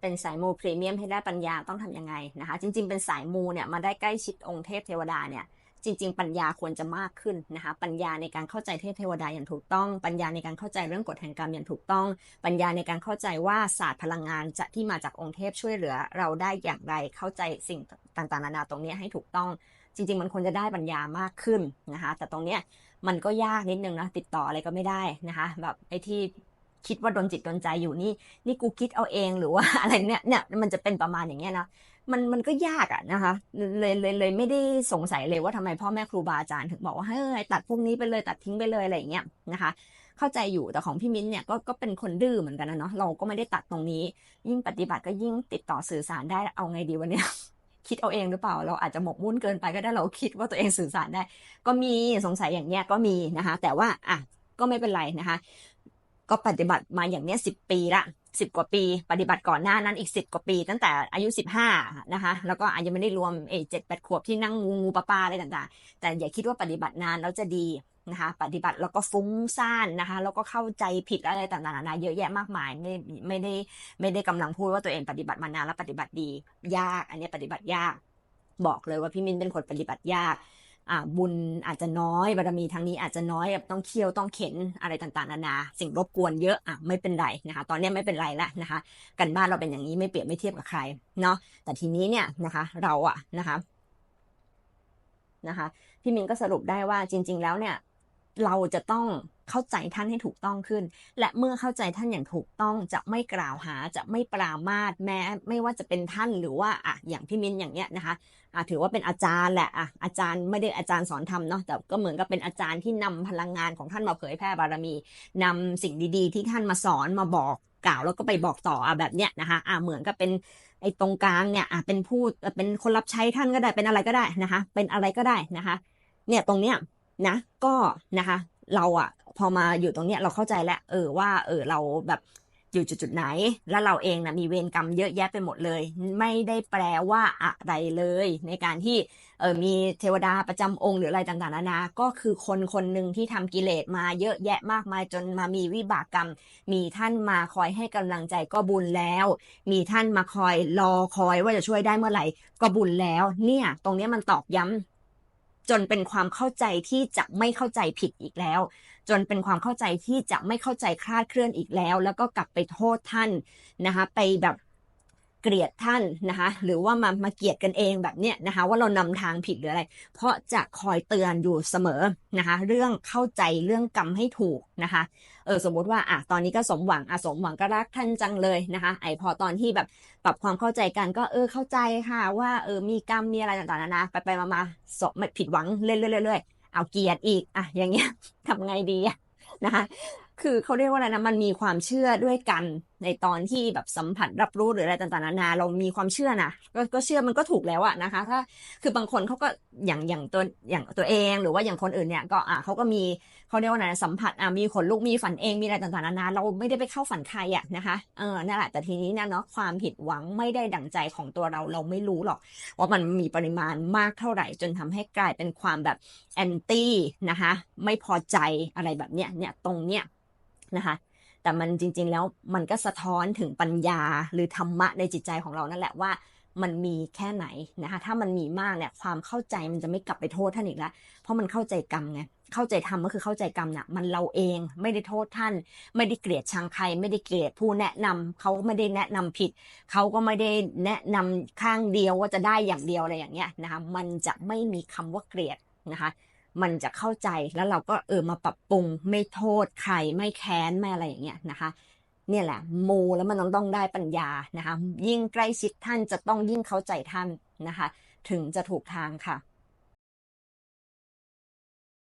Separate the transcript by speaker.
Speaker 1: เป็นสายมูพรีเมียมให้ได้ปัญญาต้องทำยังไงนะคะ จริง ๆ เป็นสายมูเนี่ยมาได้ใกล้ชิดองค์เทพเทวดาเนี่ยจริง ๆ ปัญญาควรจะมากขึ้นนะคะปัญญาในการเข้าใจเทพเทวดาอย่างถูกต้อง ปัญญาในการเข้าใจเรื่องกฎแห่งกรรมอย่างถูกต้อง ปัญญาในการเข้าใจว่าศาสตร์พลังงานจะที่มาจากองค์เทพช่วยเหลือ เราได้อย่างไรเข้าใจสิ่งต่างๆนานาตรงนี้ให้ถูกต้อง จริง ๆ มันควรจะได้ปัญญามากขึ้นนะคะแต่ตรงเนี้ยมันก็ยากนิดนึงนะติดต่ออะไรก็ไม่ได้นะคะแบบไอ้ที่ คิดว่าโดนจิตโดนใจอยู่นี่นี่กูคิดเอาเองหรือว่าอะไรเนี่ยเนี่ยมันจะเป็นประมาณอย่างเงี้ยนะมันมันก็ยากอะนะคะเลยเลยเลยไม่ได้สงสัยเลยว่าทำไมพ่อแม่ครูบาอาจารย์ถึงบอกว่าเฮ้ยตัดพวกนี้ไปเลยตัดทิ้งไปเลยอะไรอย่างเงี้ยนะคะเข้าใจอยู่แต่ของพี่มิ้นเนี่ยก็ก็เป็นคนดื้อเหมือนกันนะเนาะเราก็ไม่ได้ตัดตรงนี้ ยิ่งปฏิบัติก็ยิ่งติดต่อสื่อสารได้เอาไงดีวันเนี้ยคิดเอาเองหรือเปล่า เราอาจจะหมกมุ่นเกินไปก็ได้เราคิดว่าตัวเองสื่อสารได้ ก็มีสงสัยอย่างเงี้ยก็มีนะคะ แต่ว่าอะก็ไม่เป็นไรนะคะ ก็ปฏิบัติมาอย่างเนี้ยสิบปีละสิบกว่าปี ปฏิบัติก่อนหน้านั้นอีกสิบกว่าปี ตั้งแต่อายุสิบห้านะคะแล้วก็อาจจะไม่ได้รวมเอเจ็ดแปดขวบที่นั่งงูงูปลาปลาอะไรต่างๆ แต่อย่าคิดว่าปฏิบัตินานแล้วจะดีนะคะปฏิบัติแล้วก็ฟุ้งซ่านนะคะแล้วก็เข้าใจผิดอะไรต่างๆนานาเยอะแยะมากมายไม่ไม่ได้ไม่ได้กำลังพูดว่าตัวเองปฏิบัติมานานแล้วปฏิบัติดียาก อันนี้ปฏิบัติยาก บอกเลยว่าพี่มินเป็นคนปฏิบัติยาก บุญอาจจะน้อยบารมีทางนี้อาจจะน้อยแบบต้องเคี่ยวต้องเข็นอะไรต่างๆนานาสิ่งรบกวนเยอะอะไม่เป็นไรนะคะ ตอนนี้ไม่เป็นไรแล้วนะคะ กันบ้านเราเป็นอย่างนี้ไม่เปรียบไม่เทียบกับใครเนาะแต่ทีนี้เนี่ยนะคะ เราอะนะคะนะคะ พี่มินก็สรุปได้ว่าจริง ๆ แล้วเนี่ย เราจะต้อง เข้าใจท่านให้ถูกต้องขึ้น และเมื่อเข้าใจท่านอย่างถูกต้องจะไม่กล่าวหาจะไม่ปรามาสแม้ไม่ว่าจะเป็นท่านหรือว่าอะอย่างพี่มินอย่างเนี้ยนะคะอะถือว่าเป็นอาจารย์แหละอะอาจารย์ไม่ได้อาจารย์สอนธรรมเนาะแต่ก็เหมือนกับเป็นอาจารย์ที่นำพลังงานของท่านมาเผยแพร่บารมีนำสิ่งดีๆ ที่ท่านมาสอนมาบอกกล่าวแล้วก็ไปบอกต่ออะแบบเนี้ยนะคะอะเหมือนกับเป็นไอ้ตรงกลางเนี่ยอะเป็นผู้เป็นคนรับใช้ท่านก็ได้เป็นอะไรก็ได้นะคะ เป็นอะไรก็ได้นะคะ เนี่ยตรงเนี้ยนะก็นะคะ เราอะพอมาอยู่ตรงเนี้ยเราเข้าใจแล้วเออว่า เออเราแบบอยู่จุดจุดไหน แล้วเราเองนะมีเวรกรรมเยอะแยะไปหมดเลย ไม่ได้แปลว่าอะไรเลย ในการที่เออมีเทวดาประจำองค์หรืออะไรต่างๆนานา ก็คือคนคนหนึ่งที่ทำกิเลสมาเยอะแยะมากมายจนมามีวิบากกรรม มีท่านมาคอยให้กำลังใจก็บุญแล้ว มีท่านมาคอยรอคอยว่าจะช่วยได้เมื่อไหร่ก็บุญแล้ว เนี่ย ตรงนี้มันตอกย้ำ จนเป็นความเข้าใจที่จะไม่เข้าใจผิดอีกแล้ว จนเป็นความเข้าใจที่จะไม่เข้าใจคลาดเคลื่อนอีกแล้ว แล้วก็กลับไปโทษท่านนะคะไปแบบ เกลียดท่านนะคะ หรือว่ามามาเกลียดกันเองแบบเนี้ยนะคะ ว่าเรานำทางผิดหรืออะไร เพราะจะคอยเตือนอยู่เสมอนะคะ เรื่องเข้าใจเรื่องกรรมให้ถูกนะคะเออสมมุติว่าอะตอนนี้ก็สมหวังอะสมหวังก็รักท่านจังเลยนะคะ ไอพอตอนที่แบบปรับความเข้าใจกันก็เออเข้าใจค่ะ ว่าเออมีกรรมมีอะไรต่างๆนานาไปไปมามาสไม่ผิดหวังเรื่อยๆเรื่อยๆเอาเกลียดอีกอะอย่างเงี้ยทำไงดีนะคะคือเขาเรียกว่าอะไรนะมันมีความเชื่อด้วยกัน ในตอนที่แบบสัมผัสรับรู้หรืออะไรต่างๆนานาเรามีความเชื่อนะก็ก็เชื่อมันก็ถูกแล้วอะนะคะถ้าคือบางคนเขาก็อย่างอย่างตัวอย่างตัวเองหรือว่าอย่างคนอื่นเนี่ยก็อะเขาก็มีเขาเรียกว่าอะไรสัมผัสอะมีขนลุกมีฝันเองมีอะไรต่างๆนานาเราไม่ได้ไปเข้าฝันใครอะนะคะเออนั่นแหละแต่ทีนี้เนี่ยเนาะความผิดหวังไม่ได้ดั่งใจของตัวเราเราไม่รู้หรอก ว่ามันมีปริมาณมากเท่าไหร่ จนทำให้กลายเป็นความแบบแอนตี้นะคะไม่พอใจอะไรแบบเนี้ยเนี่ยตรงเนี้ยนะคะ แต่มันจริง ๆ แล้วมันก็สะท้อนถึงปัญญาหรือธรรมะในจิตใจของเรานั่นแหละว่ามันมีแค่ไหนนะคะ ถ้ามันมีมากเนี่ยความเข้าใจมันจะไม่กลับไปโทษท่านอีกแล้วเพราะมันเข้าใจกรรมไงเข้าใจธรรมก็คือเข้าใจกรรมน่ะมันเราเองไม่ได้โทษท่าน ไม่ได้เกลียดชังใคร ไม่ได้เกลียดผู้แนะนำเขาไม่ได้แนะนำผิด เขาก็ไม่ได้แนะนำข้างเดียวว่าจะได้อย่างเดียวอะไรอย่างเงี้ยนะคะมันจะไม่มีคำว่าเกลียดนะคะ มันจะเข้าใจแล้วเราก็เออมาปรับปรุงไม่โทษใครไม่แค้นไม่อะไรอย่างเงี้ยนะคะ เนี่ยแหละมูแล้วมันต้องต้องได้ปัญญานะคะ ยิ่งใกล้ชิดท่านจะต้องยิ่งเข้าใจท่านนะคะ ถึงจะถูกทางค่ะ